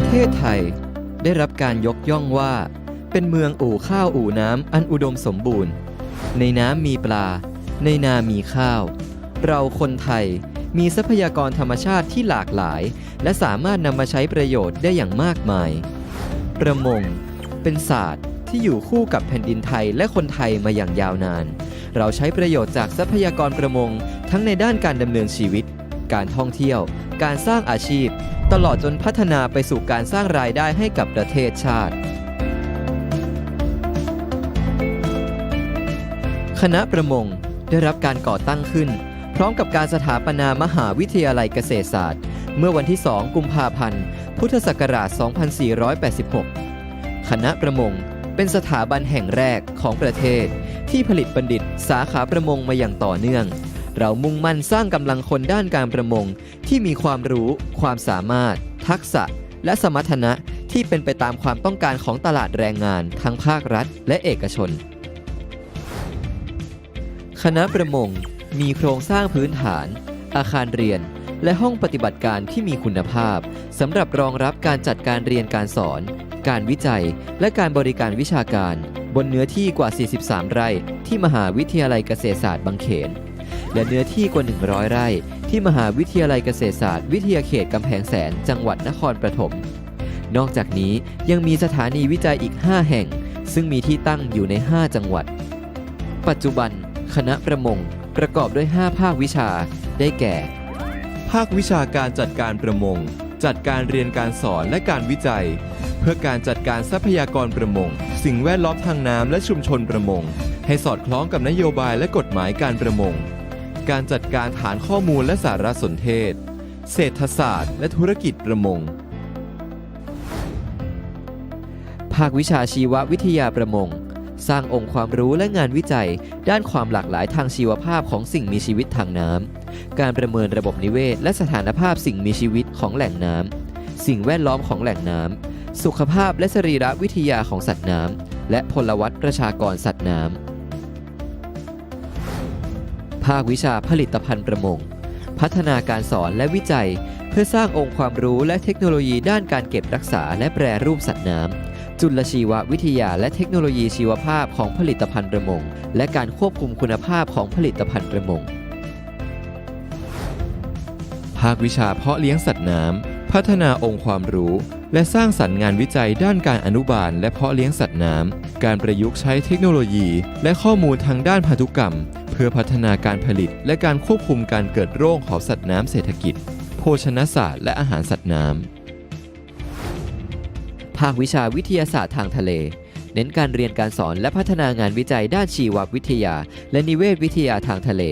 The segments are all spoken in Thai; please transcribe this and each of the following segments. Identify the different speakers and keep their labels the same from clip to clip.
Speaker 1: ประเทศไทยได้รับการยกย่องว่า เป็นเมืองอู่ข้าวอู่น้ำอันอุดมสมบูรณ์ ในน้ำมีปลา ในนามีข้าว เราคนไทยมีทรัพยากรธรรมชาติที่หลากหลาย และสามารถนำมาใช้ประโยชน์ได้อย่างมากมาย ประมง เป็นศาสตร์ที่อยู่คู่กับแผ่นดินไทยและคนไทยมาอย่างยาวนาน เราใช้ประโยชน์จากทรัพยากรประมง ทั้งในด้านการดำเนินชีวิต การท่องเที่ยว การสร้างอาชีพ ตลอดจนพัฒนาไปสู่การสร้างรายได้ให้กับประเทศชาติ คณะประมงได้รับการก่อตั้งขึ้น พร้อมกับการสถาปนามหาวิทยาลัยเกษตรศาสตร์ เมื่อวันที่ 2 กุมภาพันธ์ พุทธศักราช 2486 คณะประมงเป็นสถาบันแห่งแรกของประเทศที่ผลิตบัณฑิตสาขาประมงมาอย่างต่อเนื่อง เรามุ่งมั่นสร้างกำลังคนด้านการประมง ที่มีความรู้ ความสามารถ ทักษะ และสมรรถนะที่เป็นไปตามความต้องการของตลาดแรงงาน ทั้งภาครัฐ และเอกชน คณะประมง มีโครงสร้างพื้นฐาน อาคารเรียน และห้องปฏิบัติการที่มีคุณภาพสำหรับรองรับการจัดการเรียนการสอน การวิจัย และการบริการวิชาการ บนเนื้อที่กว่า 43 ไร่ ที่มหาวิทยาลัยเกษตรศาสตร์บางเขน และเนื้อที่กว่า 100 ไร่ ที่มหาวิทยาลัยเกษตรศาสตร์ วิทยาเขตกำแพงแสน จังหวัดนครปฐม นอกจากนี้ยังมีสถานีวิจัยอีก 5 แห่ง ซึ่งมีที่ตั้งอยู่ใน 5 จังหวัด ปัจจุบัน คณะประมง ประกอบด้วย 5 ภาควิชา ได้แก่ ภาควิชาการจัดการประมง จัดการเรียนการสอนและการวิจัย เพื่อการจัดการทรัพยากรประมง สิ่งแวดล้อมทางน้ำและชุมชนประมง ให้สอดคล้องกับนโยบายและกฎหมายการประมง การจัดการฐานข้อมูลและสารสนเทศ เศรษฐศาสตร์ และธุรกิจประมง ภาควิชาชีววิทยาประมง สร้างองค์ความรู้และงานวิจัย ด้านความหลากหลายทางชีวภาพของสิ่งมีชีวิตทางน้ำ การประเมินระบบนิเวศ และสถานภาพสิ่งมีชีวิตของแหล่งน้ำ สิ่งแวดล้อมของแหล่งน้ำ สุขภาพและสรีระวิทยาของสัตว์น้ำ และพลวัตประชากรสัตว์น้ำ ภาควิชาผลิตภัณฑ์ประมง พัฒนาการสอนและวิจัย เพื่อสร้างองค์ความรู้และเทคโนโลยีด้านการเก็บรักษาและแปรรูปสัตว์น้ำ จุลชีววิทยาและเทคโนโลยีชีวภาพของผลิตภัณฑ์ประมง และการควบคุมคุณภาพของผลิตภัณฑ์ประมง ภาควิชาเพาะเลี้ยงสัตว์น้ำ พัฒนาองค์ความรู้ และสร้างสรรค์งานวิจัยด้านการอนุบาล และเพาะเลี้ยงสัตว์น้ำ การประยุกต์ใช้เทคโนโลยี และข้อมูลทางด้านพันธุกรรม เพื่อพัฒนาการผลิต และการควบคุมการเกิดโรคของสัตว์น้ำเศรษฐกิจ โภชนศาสตร์ และอาหารสัตว์น้ำ ภาควิชาวิทยาศาสตร์ทางทะเล เน้นการเรียนการสอนและพัฒนางานวิจัยด้านชีววิทยา และนิเวศวิทยาทางทะเล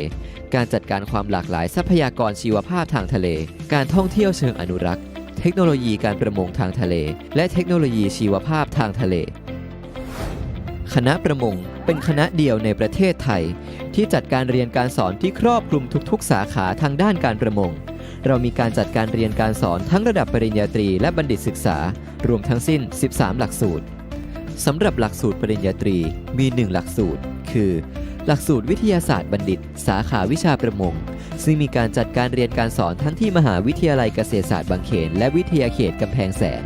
Speaker 1: การจัดการความหลากหลายทรัพยากรชีวภาพทางทะเล การท่องเที่ยวเชิงอนุรักษ์ เทคโนโลยีการประมงทางทะเล และเทคโนโลยีชีวภาพทางทะเล คณะประมงเป็นคณะเดียวในประเทศไทย ที่จัดการเรียนการสอนที่ครอบคลุมทุกๆ สาขาทางด้านการประมง เรามีการจัดการเรียนการสอนทั้งระดับปริญญาตรีและบัณฑิตศึกษา รวมทั้งสิ้น 13 หลักสูตรสำหรับหลักสูตรปริญญาตรีมี 1 หลักสูตร คือ หลักสูตรวิทยาศาสตร์บัณฑิต สาขาวิชาประมง ซึ่งมีการจัดการเรียนการสอนทั้งที่มหาวิทยาลัยเกษตรศาสตร์บางเขน และวิทยาเขตกำแพงแสน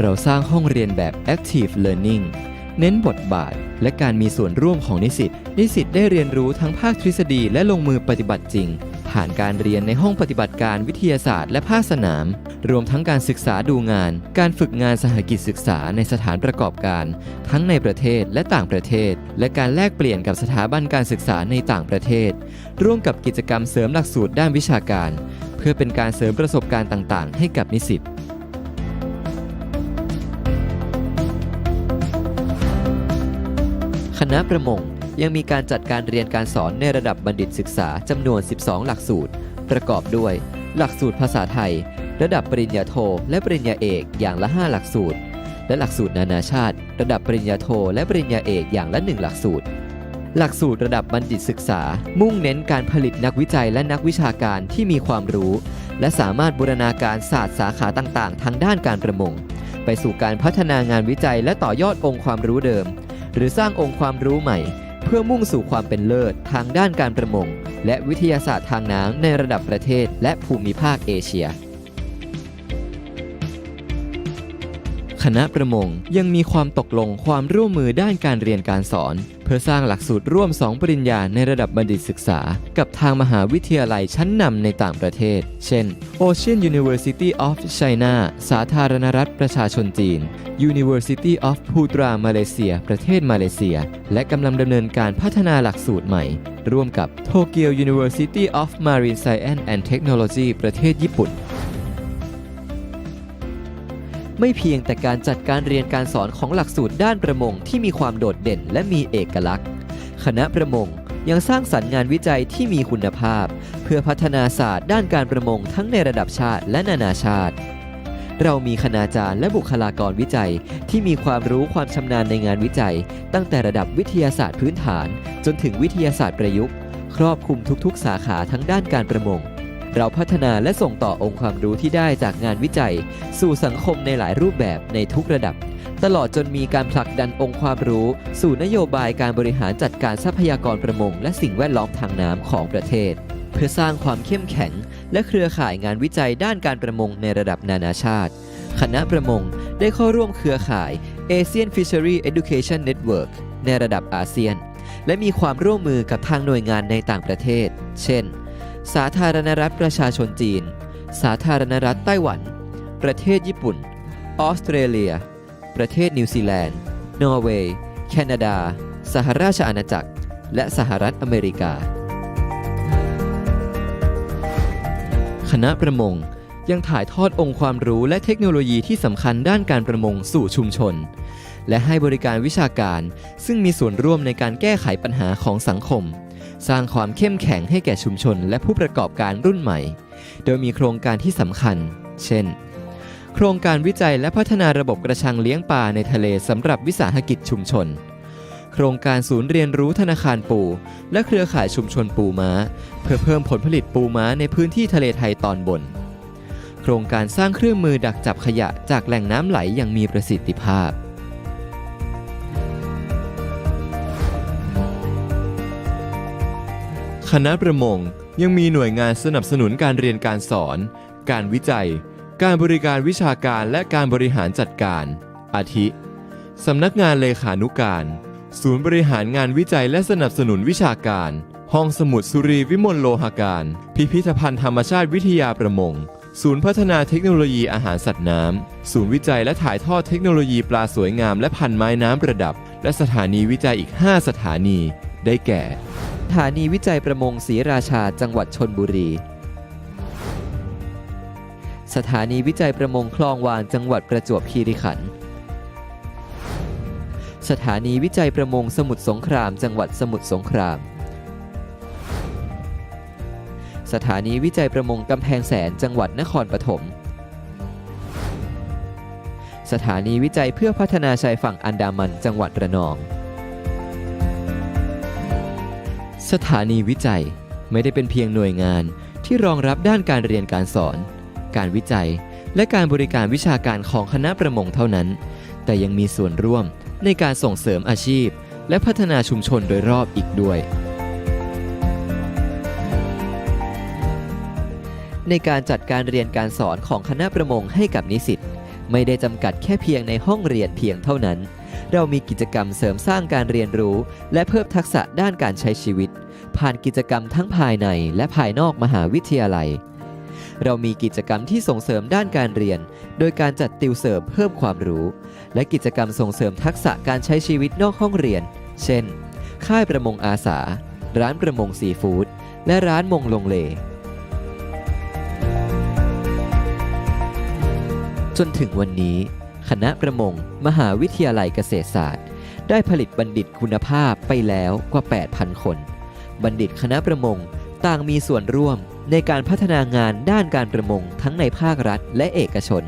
Speaker 1: เราสร้างห้องเรียนแบบ Active Learning เน้นบทบาท และการมีส่วนร่วมของนิสิต นิสิตได้เรียนรู้ทั้งภาคทฤษฎีและลงมือปฏิบัติจริง ผ่านการเรียนในห้องปฏิบัติการวิทยาศาสตร์และภาคสนาม รวมทั้งการศึกษาดูงาน การฝึกงานสหกิจศึกษาในสถานประกอบการ ทั้งในประเทศและต่างประเทศ และการแลกเปลี่ยนกับสถาบันการศึกษาในต่างประเทศ ร่วมกับกิจกรรมเสริมหลักสูตรด้านวิชาการ เพื่อเป็นการเสริมประสบการณ์ต่างๆ ให้กับนิสิตคณะประมง ยังมีการจัดการเรียนการสอนในระดับบัณฑิตศึกษาจำนวน 12 หลักสูตร ประกอบด้วย หลักสูตรภาษาไทย ระดับปริญญาโท และปริญญาเอกอย่างละ 5 หลักสูตร และหลักสูตรนานาชาติ ระดับปริญญาโท และปริญญาเอกอย่างละ 1 หลักสูตร หลักสูตรระดับบัณฑิตศึกษา มุ่งเน้นการผลิตนักวิจัยและนักวิชาการที่มีความรู้ และสามารถบูรณาการศาสตร์สาขาต่าง ๆ ทางด้านการประมง ไปสู่การพัฒนางานวิจัยและต่อยอดองค์ความรู้เดิม หรือสร้างองค์ความรู้ใหม่ เพื่อมุ่งสู่ความเป็นเลิศทางด้านการประมง และวิทยาศาสตร์ทางน้ำในระดับประเทศและภูมิภาคเอเชีย คณะประมงยังมีความตกลงความร่วมมือด้านการเรียนการสอน เพื่อสร้างหลักสูตรร่วม 2 ปริญญาในระดับบัณฑิตศึกษา กับทางมหาวิทยาลัยชั้นนำในต่างประเทศ เช่น Ocean University of China สาธารณรัฐประชาชนจีน University of Putra Malaysia ประเทศมาเลเซีย และกำลังดำเนินการพัฒนาหลักสูตรใหม่ ร่วมกับ Tokyo University of Marine Science and Technology ประเทศญี่ปุ่น ไม่เพียงแต่การจัดการเรียนการสอนของหลักสูตรด้านประมงที่มีความโดดเด่นและมีเอกลักษณ์ คณะประมงยังสร้างสรรค์งานวิจัยที่มีคุณภาพ เพื่อพัฒนาศาสตร์ด้านการประมงทั้งในระดับชาติและนานาชาติ เรามีคณาจารย์และบุคลากรวิจัย ที่มีความรู้ความชำนาญในงานวิจัย ตั้งแต่ระดับวิทยาศาสตร์พื้นฐาน จนถึงวิทยาศาสตร์ประยุกต์ ครอบคลุมทุกๆ สาขาทั้งด้านการประมง เราพัฒนาและส่งต่อองค์ความรู้ที่ได้จากงานวิจัย สู่สังคมในหลายรูปแบบในทุกระดับ ตลอดจนมีการผลักดันองค์ความรู้ สู่นโยบายการบริหารจัดการทรัพยากรประมง และสิ่งแวดล้อมทางน้ำของประเทศ เพื่อสร้างความเข้มแข็ง และเครือข่ายงานวิจัยด้านการประมงในระดับนานาชาติ คณะประมงได้เข้าร่วมเครือข่าย ASEAN Fishery Education Network ในระดับอาเซียน และมีความร่วมมือกับทางหน่วยงานในต่างประเทศ เช่น สาธารณรัฐประชาชนจีน สาธารณรัฐไต้หวัน ประเทศญี่ปุ่น ออสเตรเลีย ประเทศนิวซีแลนด์ นอร์เวย์ แคนาดา สหราชอาณาจักร และสหรัฐอเมริกา คณะประมงยังถ่ายทอดองค์ความรู้และเทคโนโลยีที่สำคัญด้านการประมงสู่ชุมชน และให้บริการวิชาการ ซึ่งมีส่วนร่วมในการแก้ไขปัญหาของสังคม สร้างความเข้มแข็งให้แก่ชุมชน และผู้ประกอบการรุ่นใหม่ โดยมีโครงการที่สำคัญ เช่น โครงการวิจัยและพัฒนาระบบกระชังเลี้ยงปลาในทะเลสำหรับวิสาหกิจชุมชน โครงการศูนย์เรียนรู้ธนาคารปู และเครือข่ายชุมชนปูม้า เพื่อเพิ่มผลผลิตปูม้าในพื้นที่ทะเลไทยตอนบน โครงการสร้างเครื่องมือดักจับขยะจากแหล่งน้ำไหลอย่างมีประสิทธิภาพ
Speaker 2: คณะประมงยังมีหน่วยงานสนับสนุนการเรียนการสอน การวิจัย การบริการวิชาการและการบริหารจัดการ อาทิ สำนักงานเลขานุการ ศูนย์บริหารงานวิจัยและสนับสนุนวิชาการ ห้องสมุดสุรีวิมลโลหาการ พิพิธภัณฑ์ธรรมชาติวิทยาประมง ศูนย์พัฒนาเทคโนโลยีอาหารสัตว์น้ำ ศูนย์วิจัยและถ่ายทอดเทคโนโลยีปลาสวยงามและพันไม้น้ำประดับ และสถานีวิจัยอีก 5 สถานี ได้แก่
Speaker 1: ถานีวิจัยประมงศรีราชาจังหวัดชนบุรี สถานีวิจัยประมงคลองวานจังหวัดประจวบคีรีขันธ์สถานีวิจัยประมงสมุทรสงคราม จังหวัดสมุทรสงคราม สถานีวิจัยประมงกำแพงแสนจังหวัดนครปฐม สถานีวิจัยเพื่อพัฒนาชายฝั่งอันดามันจังหวัดระนอง สถานีวิจัยไม่ได้เป็นเพียงหน่วยงานที่รองรับด้านการเรียนการสอน การวิจัย และการบริการวิชาการของคณะประมงเท่านั้น แต่ยังมีส่วนร่วมในการส่งเสริมอาชีพ และพัฒนาชุมชนโดยรอบอีกด้วย ในการจัดการเรียนการสอนของคณะประมงให้กับนิสิตไม่ได้จำกัดแค่เพียงในห้องเรียนเพียงเท่านั้น เรามีกิจกรรมเสริมสร้างการเรียนรู้ และเพิ่มทักษะด้านการใช้ชีวิต ผ่านกิจกรรมทั้งภายในและภายนอกมหาวิทยาลัย เรามีกิจกรรมที่ส่งเสริมด้านการเรียน โดยการจัดติวเสริมเพิ่มความรู้ และกิจกรรมส่งเสริมทักษะการใช้ชีวิตนอกห้องเรียน เช่น ค่ายประมงอาสา ร้านประมงซีฟู้ดและร้านมงลงเลจนถึงวันนี้ คณะประมง มหาวิทยาลัยเกษตรศาสตร์ ได้ผลิตบัณฑิตคุณภาพไปแล้วกว่า 8,000 คน บัณฑิตคณะประมงต่างมีส่วนร่วมในการพัฒนางานด้านการประมงทั้งในภาครัฐและเอกชน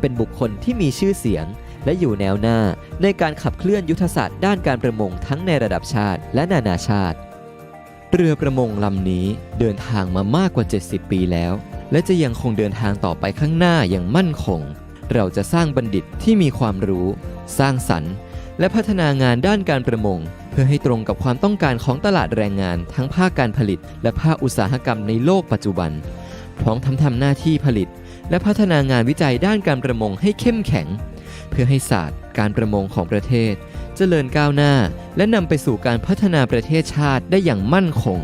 Speaker 1: เป็นบุคคลที่มีชื่อเสียง และอยู่แนวหน้าในการขับเคลื่อนยุทธศาสตร์ด้านการประมงทั้งในระดับชาติและนานาชาติ เรือประมงลำนี้เดินทางมามากกว่า 70 ปีแล้ว และจะยังคงเดินทางต่อไปข้างหน้าอย่างมั่นคง เราจะสร้างบัณฑิตที่มีความรู้ สร้างสรรค์ และพัฒนางานด้านการประมง เพื่อให้ตรงกับความต้องการของตลาดแรงงาน ทั้งภาคการผลิต และภาคอุตสาหกรรมในโลกปัจจุบัน พร้อมทำทำหน้าที่ผลิต และพัฒนางานวิจัยด้านการประมงให้เข้มแข็ง เพื่อให้ศาสตร์ การประมงของประเทศเจริญก้าวหน้า และนำไปสู่การพัฒนาประเทศชาติได้อย่างมั่นคง